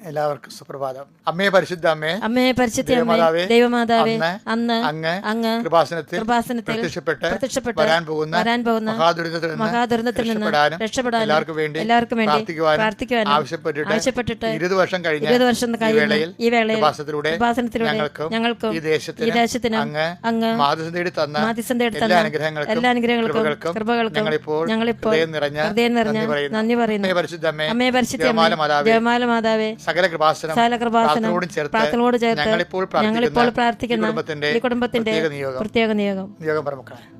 എല്ലാവർക്കും സുപ്രഭാതം അമ്മേ പരിശുദ്ധ അമ്മേ അമ്മേ പരിശുദ്ധ അമ്മേ ദൈവമാതാവേ, അന്ന് അങ്ങ് അങ്ങ് കൃപാസനത്തിൽ കൃപാസനത്തിൽ പ്രത്യക്ഷപ്പെട്ട് പ്രത്യക്ഷപ്പെട്ട് വരാൻ പോകുന്ന വരാൻ പോകുന്ന മഹാദുരന്തത്തിൽ മഹാദുരന്തത്തിൽ നിന്ന് രക്ഷപ്പെടാനും എല്ലാവർക്കും വേണ്ടി എല്ലാവർക്കും വേണ്ടി പ്രാർത്ഥിക്കുവാൻ പ്രാർത്ഥിക്കുവാൻ ആവശ്യപ്പെട്ടിട്ട് ആവശ്യപ്പെട്ടിട്ട് ഇരുപത് വർഷം കഴിഞ്ഞ ഇരുപത് വർഷം ഈ വേളയിൽ ഈ വേളയിൽ കൃപാസനത്തിലൂടെ കൃപാസനത്തിലൂടെ ഞങ്ങൾക്കും ഞങ്ങൾക്കും ഈ ദേശത്തിന് ഈ ദേശത്തിന് അങ്ങ് അങ്ങ് നേടി തന്ന മാധ്യസ്ഥം തേടി എല്ലാ തന്ന അനുഗ്രഹങ്ങൾക്കും എല്ലാ അനുഗ്രഹങ്ങൾക്കും കൃപകൾക്കും ഞങ്ങളിപ്പോൾ ഞങ്ങളിപ്പോൾ ഹൃദയം നിറഞ്ഞ ഹൃദയം നിറഞ്ഞ നന്ദി പറയുന്നു. നന്ദി പറയുന്നു അമ്മേ പരിശുദ്ധ അമ്മേ അമ്മേ പരിശുദ്ധ ദേവമാല മാതാവേ, ദേവമാല മാതാവേ സകല കൃപാസനം പ്രാർത്ഥനയോടും ചേർത്ത് ഞങ്ങളിപ്പോൾ പ്രാർത്ഥിക്കുന്ന കുടുംബത്തിന്റെ പ്രത്യേക നിയോഗം. നിയോഗം. നിയോഗം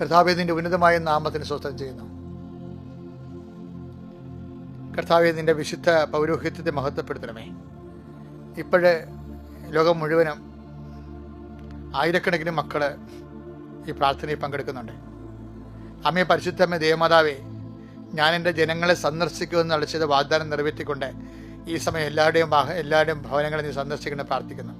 കർത്താവെ ഉന്നതമായ നാമത്തിന് സ്വസ്ഥം ചെയ്യുന്നു. കർത്താവെ നിന്റെ വിശുദ്ധ പൗരോഹിത്യത്തെ മഹത്വപ്പെടുത്തണമേ. ഇപ്പോഴ് ലോകം മുഴുവനും ആയിരക്കണക്കിന് മക്കൾ ഈ പ്രാർത്ഥനയിൽ പങ്കെടുക്കുന്നുണ്ട്. അമ്മയെ പരിശുദ്ധമ്മ ദേവമാതാവേ ഞാൻ എന്റെ ജനങ്ങളെ സന്ദർശിക്കുമെന്ന് അളിച്ചത് വാഗ്ദാനം നിറവേറ്റിക്കൊണ്ട് ഈ സമയം എല്ലാവരുടെയും എല്ലാവരുടെയും ഭവനങ്ങളെ നീ സന്ദർശിക്കണം പ്രാർത്ഥിക്കുന്നു.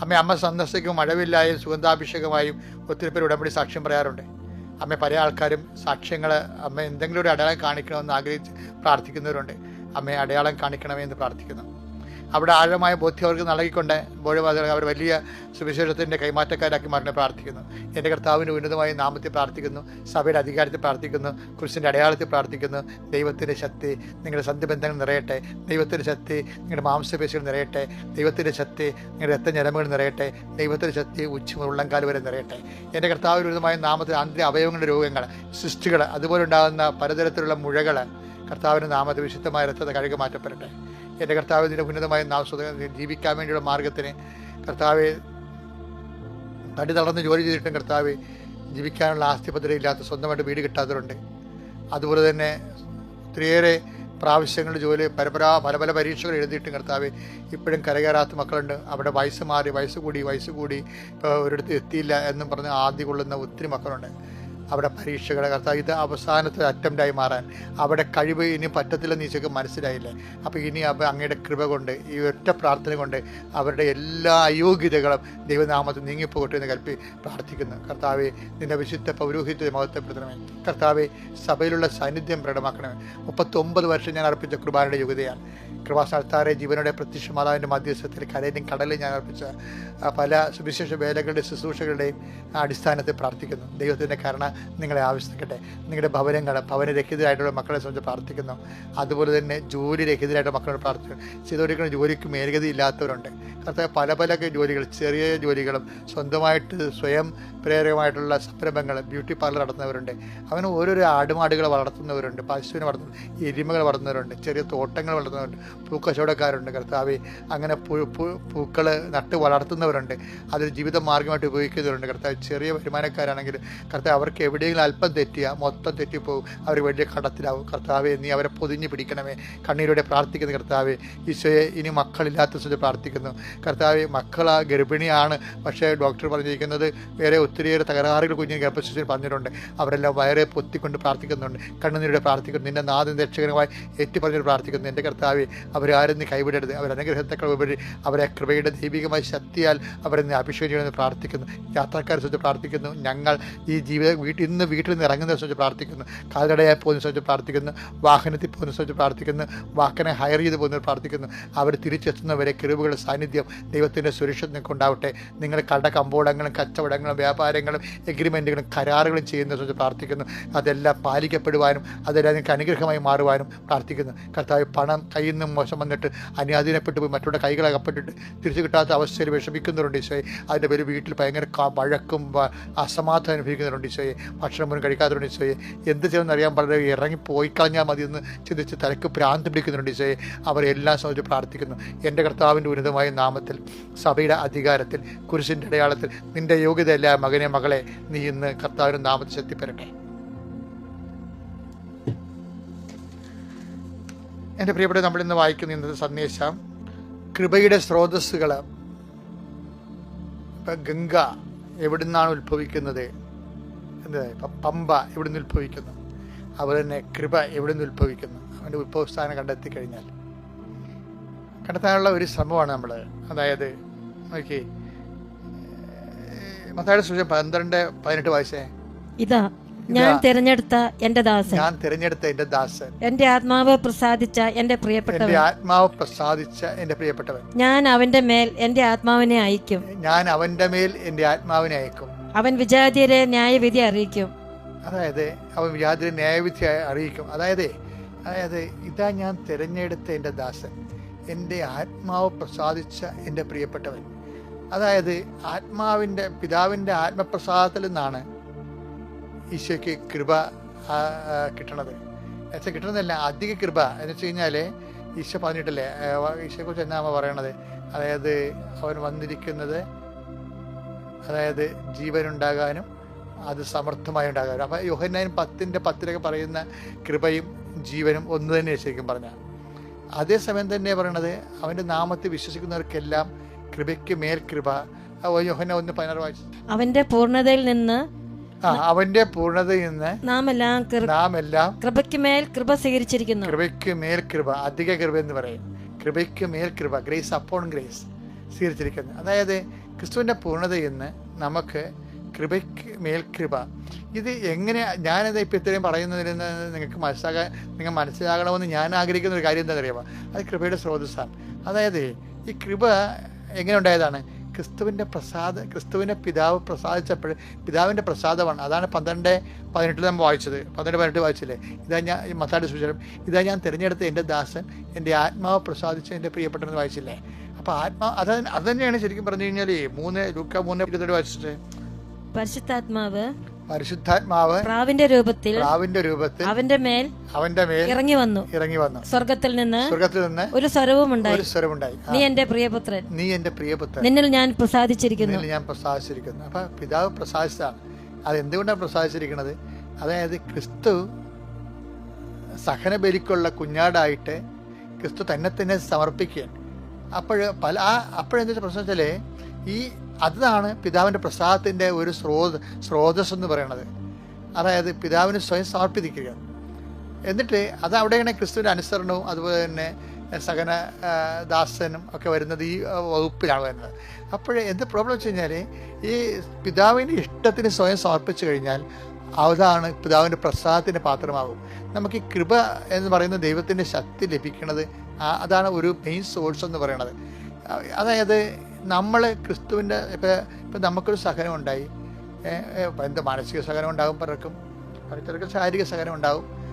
അമ്മ അമ്മ സന്ദർശിക്കും മഴവില്ലായും സുഗന്ധാഭിഷേകമായും ഒത്തിരി പേര് ഉടമ്പടി സാക്ഷ്യം പറയാറുണ്ട്. അമ്മ പല ആൾക്കാരും സാക്ഷ്യങ്ങൾ അമ്മ എന്തെങ്കിലും ഒരു അടയാളം കാണിക്കണമെന്ന് ആഗ്രഹിച്ച് പ്രാർത്ഥിക്കുന്നവരുണ്ട്. അമ്മയെ അടയാളം കാണിക്കണമേ എന്ന് പ്രാർത്ഥിക്കുന്നു. അവിടെ ആഴമായ ബോധ്യം അവർക്ക് നൽകിക്കൊണ്ട് ബോഴവാദികൾ അവർ വലിയ സുവിശേഷത്തിന്റെ കൈമാറ്റക്കാരാക്കി മാറിനെ പ്രാർത്ഥിക്കുന്നു. എന്റെ കർത്താവിന്റെ ഉന്നതമായ നാമത്തിൽ പ്രാർത്ഥിക്കുന്നു. സഭയുടെ അധികാരത്തിൽ പ്രാർത്ഥിക്കുന്നു. കുരിശിന്റെ അടയാളത്തിൽ പ്രാർത്ഥിക്കുന്നു. ദൈവത്തിന്റെ ശക്തി നിങ്ങളുടെ സന്ധിബന്ധങ്ങൾ നിറയട്ടെ. ദൈവത്തിന്റെ ശക്തി നിങ്ങളുടെ മാംസപേശികൾ നിറയട്ടെ. ദൈവത്തിന്റെ ശക്തി നിങ്ങളുടെ രക്തഞരമ്പുകൾ നിറയട്ടെ. ദൈവത്തിന്റെ ശക്തി ഉച്ച ഉള്ളംകാൽ വരെ നിറയട്ടെ. എന്റെ കർത്താവിന്റെ ഉന്നതമായ നാമത്തിൽ ആന്തരിക അവയവങ്ങളുടെ രോഗങ്ങൾ സൃഷ്ടികൾ അതുപോലെ ഉണ്ടാകുന്ന പലതരത്തിലുള്ള മുഴകൾ കർത്താവിന്റെ നാമത്തിൽ വിശുദ്ധമായ രക്തത്തെ കഴുകി മാറ്റപ്പെടട്ടെ. എന്റെ കർത്താവ് നിന്റെ ഉന്നതമായ നാമസ്വതം ജീവിക്കാൻ വേണ്ടിയുള്ള മാർഗത്തിന് കർത്താവെ തടി തളർന്ന് ജോലി ചെയ്തിട്ടും കർത്താവ് ജീവിക്കാനുള്ള ആസ്തിപത്രം ഇല്ലാത്ത സ്വന്തമായിട്ട് വീട് കിട്ടാത്തവരുണ്ട്. അതുപോലെ തന്നെ ഒത്തിരിയേറെ പ്രാവശ്യങ്ങളിൽ ജോലി പരപരാ പല പല പരീക്ഷകൾ എഴുതിയിട്ടും കർത്താവ് ഇപ്പോഴും കരകയറാത്ത മക്കളുണ്ട്. അവിടെ വയസ്സ് മാറി വയസ്സ് കൂടി വയസ്സ് കൂടി ഇപ്പോൾ ഒരിടത്ത് എത്തിയില്ല എന്നും പറഞ്ഞ് ആദ്യ കൊള്ളുന്ന ഒത്തിരി മക്കളുണ്ട്. അവിടെ പരീക്ഷകളെ കർത്താവ് ഇത് അവസാനത്തെ അറ്റംപ്റ്റായി മാറാൻ. അവിടെ കഴിവ് ഇനി പറ്റത്തില്ലെന്ന് ഈശോക്ക് മനസ്സിലായില്ല? അപ്പോൾ ഇനി അങ്ങയുടെ കൃപ കൊണ്ട് ഈ ഒറ്റ പ്രാർത്ഥന കൊണ്ട് അവരുടെ എല്ലാ അയോഗ്യതകളും ദൈവനാമത്തിൽ നീങ്ങിപ്പോകട്ടെ എന്ന് കൽപ്പി പ്രാർത്ഥിക്കുന്നു. കർത്താവെ നിന്റെ വിശുദ്ധ പൗരോഹിത്യ മഹത്വപ്പെടുത്തണമേ കർത്താവെ സഭയിലുള്ള സാന്നിധ്യം പ്രകടമാക്കണമേ. മുപ്പത്തൊമ്പത് വർഷം ഞാൻ അർപ്പിച്ച കുർബാനയുടെ യോഗ്യതയാണ്. കൃപാസ്ഥാനത്താറെ ജീവനോടെ പ്രത്യക്ഷ മാതാവിന്റെ മധ്യസ്ഥത്തിൽ കരയിലും കടലിൽ ഞാൻ അർപ്പിച്ച പല സുവിശേഷ വേലകളുടെ ശുശ്രൂഷകളുടെയും അടിസ്ഥാനത്തിൽ പ്രാർത്ഥിക്കുന്നു. ദൈവത്തിന്റെ കരുണ നിങ്ങളെ ആവശ്യപ്പെക്കട്ടെ നിങ്ങളുടെ ഭവനങ്ങൾ ഭവനരഹിതരായിട്ടുള്ള മക്കളെ സംബന്ധിച്ച് പ്രാർത്ഥിക്കുന്നു. അതുപോലെ തന്നെ ജോലി രഹിതരായിട്ടുള്ള മക്കളോട് പ്രാർത്ഥിക്കുന്നു. ചെയ്തുകൊണ്ടിരിക്കുന്ന ജോലിക്ക് മേൽഗതി ഇല്ലാത്തവരുണ്ട്. കർത്താവ് പല പല ജോലികൾ ചെറിയ ജോലികളും സ്വന്തമായിട്ട് സ്വയം പ്രേരകമായിട്ടുള്ള സംരംഭങ്ങൾ ബ്യൂട്ടി പാർലർ നടത്തുന്നവരുണ്ട്. അങ്ങനെ ഓരോരോ ആടുമാടുകൾ വളർത്തുന്നവരുണ്ട്. പശുവിനെ വളർത്തുന്ന എരുമകൾ വളർത്തുന്നവരുണ്ട്. ചെറിയ തോട്ടങ്ങൾ വളർത്തുന്നവരുണ്ട്. പൂക്കച്ചവടക്കാരുണ്ട് കർത്താവ്. അങ്ങനെ പൂക്കൾ നട്ട് വളർത്തുന്നവരുണ്ട്. അതൊരു ജീവിത മാർഗമായിട്ട് ഉപയോഗിക്കുന്നവരുണ്ട് കർത്താവ്. ചെറിയ വരുമാനക്കാരാണെങ്കിൽ കർത്താവ് അവർക്ക് എവിടെയെങ്കിലും അല്പം തെറ്റിയ മൊത്തം തെറ്റിപ്പോവും അവർ വലിയ കടത്തിലാവും. കർത്താവെ നീ അവരെ പൊതിഞ്ഞ് പിടിക്കണമേ. കണ്ണീരോടെ പ്രാർത്ഥിക്കുന്ന കർത്താവെ. ഈശോയെ ഇനി മക്കളില്ലാത്ത സ്ഥിതി പ്രാർത്ഥിക്കുന്നു. കർത്താവ് മക്കൾ ഗർഭിണിയാണ്. പക്ഷേ ഡോക്ടർ പറഞ്ഞിരിക്കുന്നത് വേറെ ഒത്തിരിയേറെ തകരാറുകൾ കുഞ്ഞിന് ഗർഭശിശുവിൽ പറഞ്ഞിട്ടുണ്ട്. അവരെല്ലാം വയറെ പൊത്തിക്കൊണ്ട് പ്രാർത്ഥിക്കുന്നുണ്ട്. കണ്ണുനീരോടെ പ്രാർത്ഥിക്കുന്നു. നിന്നെ നാഥൻ രക്ഷകരമായി ഏറ്റുപറഞ്ഞിട്ട് പ്രാർത്ഥിക്കുന്നു. എന്റെ കർത്താവെ അവരാരും നീ കൈവിടരുത്. അവർ അനുഗ്രഹത്തെക്കാൾ ഉപരി അവരെ കൃപയുടെ ദൈവികമായ ശക്തിയാൽ അവരെ അഭിഷേകം ചെയ്യണമെന്ന് പ്രാർത്ഥിക്കുന്നു. യാത്രക്കാരെ സംബന്ധിച്ച് പ്രാർത്ഥിക്കുന്നു. ഞങ്ങൾ ഈ ജീവിത വീട്ടിൽ ഇന്ന് വീട്ടിൽ നിന്ന് ഇറങ്ങുന്നതിനെ പ്രാർത്ഥിക്കുന്നു. കാൽനടയായി പോകുന്ന ശ്രമിച്ച് പ്രാർത്ഥിക്കുന്നു. വാഹനത്തിൽ പോകുന്ന ശ്രമിച്ച് പ്രാർത്ഥിക്കുന്നു. വാക്കനെ ഹയർ ചെയ്ത് പോകുന്നവർ പ്രാർത്ഥിക്കുന്നു. അവർ തിരിച്ചെത്തുന്നവരെ കിറിവുകളുടെ സാന്നിധ്യം ദൈവത്തിന്റെ സുരക്ഷ നിങ്ങൾക്ക് ഉണ്ടാവട്ടെ നിങ്ങൾ കട കമ്പോളങ്ങളും കച്ചവടങ്ങളും വ്യാപാരങ്ങളും എഗ്രിമെന്റുകളും കരാറുകളും ചെയ്യുന്ന ശ്രമിച്ച് പ്രാർത്ഥിക്കുന്നു. അതെല്ലാം പാലിക്കപ്പെടുവാനും അതെല്ലാം നിങ്ങൾക്ക് അനുഗ്രഹമായി മാറുവാനും പ്രാർത്ഥിക്കുന്നു. കർത്താവ് പണം കയ്യിൽ നിന്നും മോശം വന്നിട്ട് അന്യാധീനപ്പെട്ടു പോയി മറ്റുള്ള കൈകളകപ്പെട്ടിട്ട് തിരിച്ചു കിട്ടാത്ത അവസ്ഥയിൽ വിഷമിക്കുന്നവരുണ്ട് ഈശോയെ. അതിന്റെ പേര് വീട്ടിൽ ഭയങ്കര വഴക്കും അസമാധാനം അനുഭവിക്കുന്നവരുണ്ട് ഈശോയെ. ഭക്ഷണം പോലും കഴിക്കാത്തവരുണ്ട് ഈശോയെ. എന്ത് ചെയ്യുമെന്ന് അറിയാൻ വളരെ ഇറങ്ങി പോയി കളഞ്ഞാൽ മതി എന്ന് ചിന്തിച്ച് തലക്ക് ഭ്രാന്ത് പിടിക്കുന്നുണ്ട് ഈശോയെ. അവരെല്ലാം സംബന്ധിച്ച് പ്രാർത്ഥിക്കുന്നു. എന്റെ കർത്താവിന്റെ ഉന്നതമായ നാമത്തിൽ സഭയുടെ അധികാരത്തിൽ കുരിശിന്റെ അടയാളത്തിൽ നിന്റെ യോഗ്യതയല്ല മകനെ മകളെ നീ ഇന്ന് കർത്താവിന്റെ നാമത്തിൽ ശക്തിപ്പെടട്ടെ. എന്റെ പ്രിയപ്പെട്ട നമ്മൾ ഇന്ന് വായിക്കുന്ന ഇന്നത്തെ സന്ദേശം കൃപയുടെ സ്രോതസ്സുകൾ ഇപ്പം ഗംഗ എവിടുന്നാണ് ഉത്ഭവിക്കുന്നത്? ഇപ്പം പമ്പ നിന്ന് ഉത്ഭവിക്കുന്നു? അതുപോലെ തന്നെ കൃപ എവിടെ നിന്ന് ഉത്ഭവിക്കുന്നു? അവന്റെ ഉത്ഭവസ്ഥാനം കണ്ടെത്തി കഴിഞ്ഞാൽ കണ്ടെത്താനുള്ള ഒരു ശ്രമമാണ് നമ്മൾ. അതായത് നോക്കി മത്തായുടെ സൂചന പന്ത്രണ്ട് പതിനെട്ട് വയസ്സേ ഇതാ ഞാൻ തിരഞ്ഞെടുത്ത എന്റെ ദാസൻ. ഞാൻ തിരഞ്ഞെടുത്ത എന്റെ ദാസൻ. എന്റെ ആത്മാവ് പ്രസാദിച്ച എന്റെ പ്രിയപ്പെട്ടവൻ. ആത്മാവ് പ്രസാദിച്ച എന്റെ പ്രിയപ്പെട്ടവൻ. ഞാൻ അവന്റെ മേൽ എന്റെ ആത്മാവിനെ അയക്കും ഞാൻ അവന്റെ മേൽ എന്റെ ആത്മാവിനെ അയക്കും അവൻ വിജാതിയരെ ന്യായവിധി അറിയിക്കും. അതായത് അവൻ വിജാതിരെ ന്യായവിധി അറിയിക്കും. അതായത് അതായത് ഇതാ ഞാൻ തിരഞ്ഞെടുത്ത എന്റെ ദാസൻ. എന്റെ ആത്മാവ് പ്രസാദിച്ച എന്റെ പ്രിയപ്പെട്ടവൻ. അതായത് ആത്മാവിന്റെ പിതാവിന്റെ ആത്മപ്രസാദത്തിൽ നിന്നാണ് ഈശോയ്ക്ക് കൃപ കിട്ടണത്. എന്നുവെച്ചാൽ കിട്ടണതല്ല അധിക കൃപ. എന്ന് വെച്ച് കഴിഞ്ഞാൽ ഈശോ പറഞ്ഞിട്ടില്ലേ ഈശോയെക്കുറിച്ച് എന്നാ പറയണത്? അതായത് അവൻ വന്നിരിക്കുന്നത് അതായത് ജീവനുണ്ടാകാനും അത് സമർത്ഥമായി ഉണ്ടാകാനും. അപ്പം യോഹന്നാൻ പത്തിന്റെ പത്തിലൊക്കെ പറയുന്ന കൃപയും ജീവനും ഒന്ന് തന്നെ ശരിക്കും പറഞ്ഞാൽ അതേസമയം തന്നെ പറയണത് അവന്റെ നാമത്തെ വിശ്വസിക്കുന്നവർക്കെല്ലാം കൃപയ്ക്ക് മേൽ കൃപ. യോഹന്ന ഒന്ന് പതിനാറ് വായിച്ചു. അവന്റെ പൂർണതയിൽ നിന്ന് ആ അവന്റെ പൂർണതയിൽ നിന്ന് നാം എല്ലാം നാം എല്ലാം കൃപയ്ക്ക് മേൽ കൃപ സ്വീകരിച്ചിരിക്കുന്നു. കൃപയ്ക്ക് മേൽ കൃപ അധിക കൃപ എന്ന് പറയും. കൃപയ്ക്ക് മേൽ കൃപ ഗ്രേസ് അപ്പോൺ ഗ്രേസ് സ്വീകരിച്ചിരിക്കുന്നു. അതായത് ക്രിസ്തുവിന്റെ പൂർണതയെന്ന് നമുക്ക് കൃപയ്ക്ക് മേൽ കൃപ. ഇത് എങ്ങനെ ഞാനത് ഇപ്പം ഇത്രയും പറയുന്നതിൽ നിങ്ങൾക്ക് മനസ്സിലാകാൻ നിങ്ങൾ മനസ്സിലാകണമെന്ന് ഞാൻ ആഗ്രഹിക്കുന്ന ഒരു കാര്യം എന്താ അറിയാമോ അത് കൃപയുടെ സ്രോതസ്സാണ്. അതായത് ഈ കൃപ എങ്ങനെ ഉണ്ടായതാണ്? ക്രിസ്തുവിന്റെ പ്രസാദ ക്രിസ്തുവിന്റെ പിതാവ് പ്രസാദിച്ചപ്പോൾ പിതാവിന്റെ പ്രസാദമാണ്. അതാണ് പന്ത്രണ്ട് പതിനെട്ടിൽ നമ്മൾ വായിച്ചത്. പന്ത്രണ്ട് പതിനെട്ട് വായിച്ചില്ലേ? ഇതാ ഞാൻ മത്താടി സൂചനം ഇതാ ഞാൻ തിരഞ്ഞെടുത്ത എന്റെ ദാസൻ എന്റെ ആത്മാവ് പ്രസാദിച്ച എന്റെ പ്രിയപ്പെട്ടെന്ന് വായിച്ചില്ലേ? അപ്പോൾ ആത്മാ അത് അത് തന്നെയാണ് ശരിക്കും പറഞ്ഞു കഴിഞ്ഞാൽ മൂന്ന് ലൂക്ക മൂന്ന് ഇരുപത്തെട്ട് വായിച്ചിട്ട്. പരിശുദ്ധാത്മാവ് പരിശുദ്ധാത്മാവ് പ്രാവിന്റെ രൂപത്തിൽ പ്രാവിന്റെ രൂപത്തിൽ അവന്റെ മേൽ അവന്റെ മേൽ ഇറങ്ങി വന്നു. ഇറങ്ങി വന്നു. സ്വർഗത്തിൽ നിന്ന് സ്വർഗത്തിൽ നിന്ന് ഒരു സ്വരവും ഉണ്ടായി. ഒരു സ്വരമുണ്ടായി ഉണ്ടായി. നീ എന്റെ പ്രിയപുത്രൻ. നീ എന്റെ പ്രിയപുത്രൻ. നിന്നിൽ ഞാൻ പ്രസാദിച്ചിരിക്കുന്നു. നിന്നിൽ ഞാൻ പ്രസാദിച്ചിരിക്കുന്നു. അപ്പൊ പിതാവ് പ്രസാദിച്ചതാണ്. അത് എന്തുകൊണ്ടാണ് പ്രസാദിച്ചിരിക്കുന്നത്? അതായത് ക്രിസ്തു സഹനബലിക്കുള്ള കുഞ്ഞാടായിട്ട് ക്രിസ്തു തന്നെ തന്നെ സമർപ്പിക്കുകയാണ്. അപ്പോൾ പല ആ പ്രശ്നം വെച്ചാൽ ഈ അതാണ് പിതാവിന്റെ പ്രസാദത്തിന്റെ ഒരു സ്രോത സ്രോതസ് എന്ന് പറയണത്. അതായത് പിതാവിന് സ്വയം സമർപ്പിക്കുക എന്നിട്ട് അത് അവിടെയാണ് ക്രിസ്തുവിന്റെ അനുസരണവും അതുപോലെ തന്നെ സഹന ദാസനും ഒക്കെ വരുന്നത് ഈ വകുപ്പിലാണ് വരുന്നത്. അപ്പോൾ എന്ത് പ്രോബ്ലം വെച്ച് കഴിഞ്ഞാൽ ഈ പിതാവിന്റെ ഇഷ്ടത്തിന് സ്വയം സമർപ്പിച്ചു കഴിഞ്ഞാൽ അതാണ് പിതാവിന്റെ പ്രസാദത്തിന്റെ പാത്രമാകും. നമുക്ക് ഈ കൃപ എന്ന് പറയുന്ന ദൈവത്തിന്റെ ശക്തി ലഭിക്കുന്നത് അതാണ് ഒരു മെയിൻ സോഴ്സ് എന്ന് പറയുന്നത് അതായത് നമ്മൾ ക്രിസ്തുവിന്റെ ഇപ്പം ഇപ്പം നമുക്കൊരു സഹനം ഉണ്ടായി എന്ത് മാനസിക സഹനം ഉണ്ടാകും പലർക്കും. പലർക്കും ശാരീരിക സഹനം ഉണ്ടാകും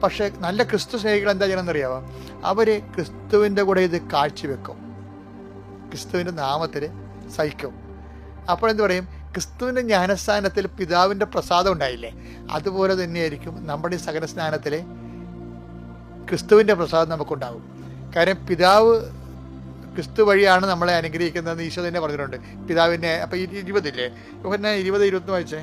പക്ഷേ നല്ല ക്രിസ്തു സ്നേഹികൾ എന്താ ചെയ്യണമെന്നറിയാമോ അവർ ക്രിസ്തുവിന്റെ കൂടെ ഇത് കാഴ്ചവെക്കും. ക്രിസ്തുവിന്റെ നാമത്തിൽ സഹിക്കും. അപ്പോഴെന്ത് പറയും? ക്രിസ്തുവിന്റെ ജ്ഞാനസ്ഥാനത്തിൽ പിതാവിന്റെ പ്രസാദം ഉണ്ടായില്ലേ? അതുപോലെ തന്നെയായിരിക്കും നമ്മുടെ ഈ സകല സ്നാനത്തിൽ ക്രിസ്തുവിന്റെ പ്രസാദം നമുക്കുണ്ടാകും കാര്യം പിതാവ് ക്രിസ്തു വഴിയാണ് നമ്മളെ അനുഗ്രഹിക്കുന്നതെന്ന് ഈശോ തന്നെ പറഞ്ഞിട്ടുണ്ട്. പിതാവിനെ അപ്പൊ ഇരുപതില്ലേ? ഇരുപത് ഇരുപത്തി വായിച്ചേ?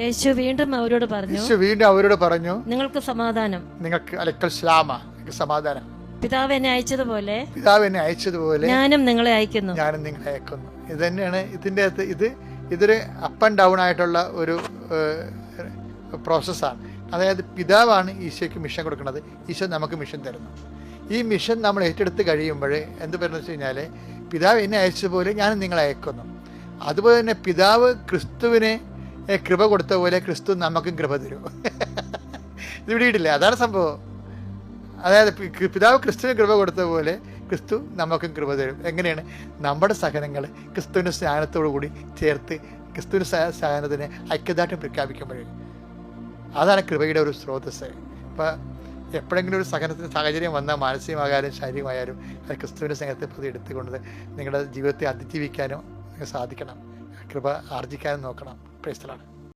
യേശു വീണ്ടും അവരോട് പറഞ്ഞു യേശു വീണ്ടും അവരോട് പറഞ്ഞു നിങ്ങൾക്ക് സമാധാനം. നിങ്ങൾക്ക് അലക്കൽ ശ്ലാമ സമാധാനം. പിതാവ് എന്നെ അയച്ചതുപോലെ പിതാവ് എന്നെ അയച്ചതുപോലെ ഞാനും നിങ്ങളെ അയക്കുന്നു. ഞാനും നിങ്ങളെ അയക്കുന്നു. ഇത് തന്നെയാണ് ഇതിന്റെ അകത്ത് ഇത് ഇതൊരു അപ്പ് ആൻഡ് ഡൗൺ ആയിട്ടുള്ള ഒരു പ്രോസസ്സാണ് അതായത് പിതാവാണ് ഈശോയ്ക്ക് മിഷൻ കൊടുക്കുന്നത്. ഈശോ നമുക്ക് മിഷൻ തരുന്നു. ഈ മിഷൻ നമ്മൾ ഏറ്റെടുത്ത് കഴിയുമ്പോൾ എന്ത് പറയുന്നത് വെച്ച് കഴിഞ്ഞാൽ പിതാവ് എന്നെ അയച്ചതുപോലെ ഞാൻ നിങ്ങളെ അയക്കുന്നു. അതുപോലെ തന്നെ പിതാവ് ക്രിസ്തുവിനെ കൃപ കൊടുത്ത പോലെ ക്രിസ്തു നമുക്കും കൃപ തരും. ഇത് വിടിയിട്ടില്ലേ? അതാണ് സംഭവം. അതായത് പിതാവ് ക്രിസ്തുവിന് കൃപ കൊടുത്ത പോലെ ക്രിസ്തു നമുക്കും കൃപ തരും. എങ്ങനെയാണ്? നമ്മുടെ സഹനങ്ങൾ ക്രിസ്തുവിന്റെ സ്നാനത്തോടു കൂടി ചേർത്ത് ക്രിസ്തുവിന്റെ സഹനത്തിന് ഐക്യദാർഢ്യം പ്രഖ്യാപിക്കുമ്പോഴേ അതാണ് കൃപയുടെ ഒരു സ്രോതസ്സ്. ഇപ്പം എപ്പോഴെങ്കിലും ഒരു സഹനത്തിന് സാഹചര്യം വന്നാൽ മാനസികമായാലും ശാരീരികമായാലും അത് ക്രിസ്തുവിന്റെ സ്നേഹത്തെ പ്രതി എടുത്തുകൊണ്ട് നിങ്ങളുടെ ജീവിതത്തെ അതിജീവിക്കാനും സാധിക്കണം. കൃപ ആർജിക്കാനും നോക്കണം. പ്രേസ്തലാണ്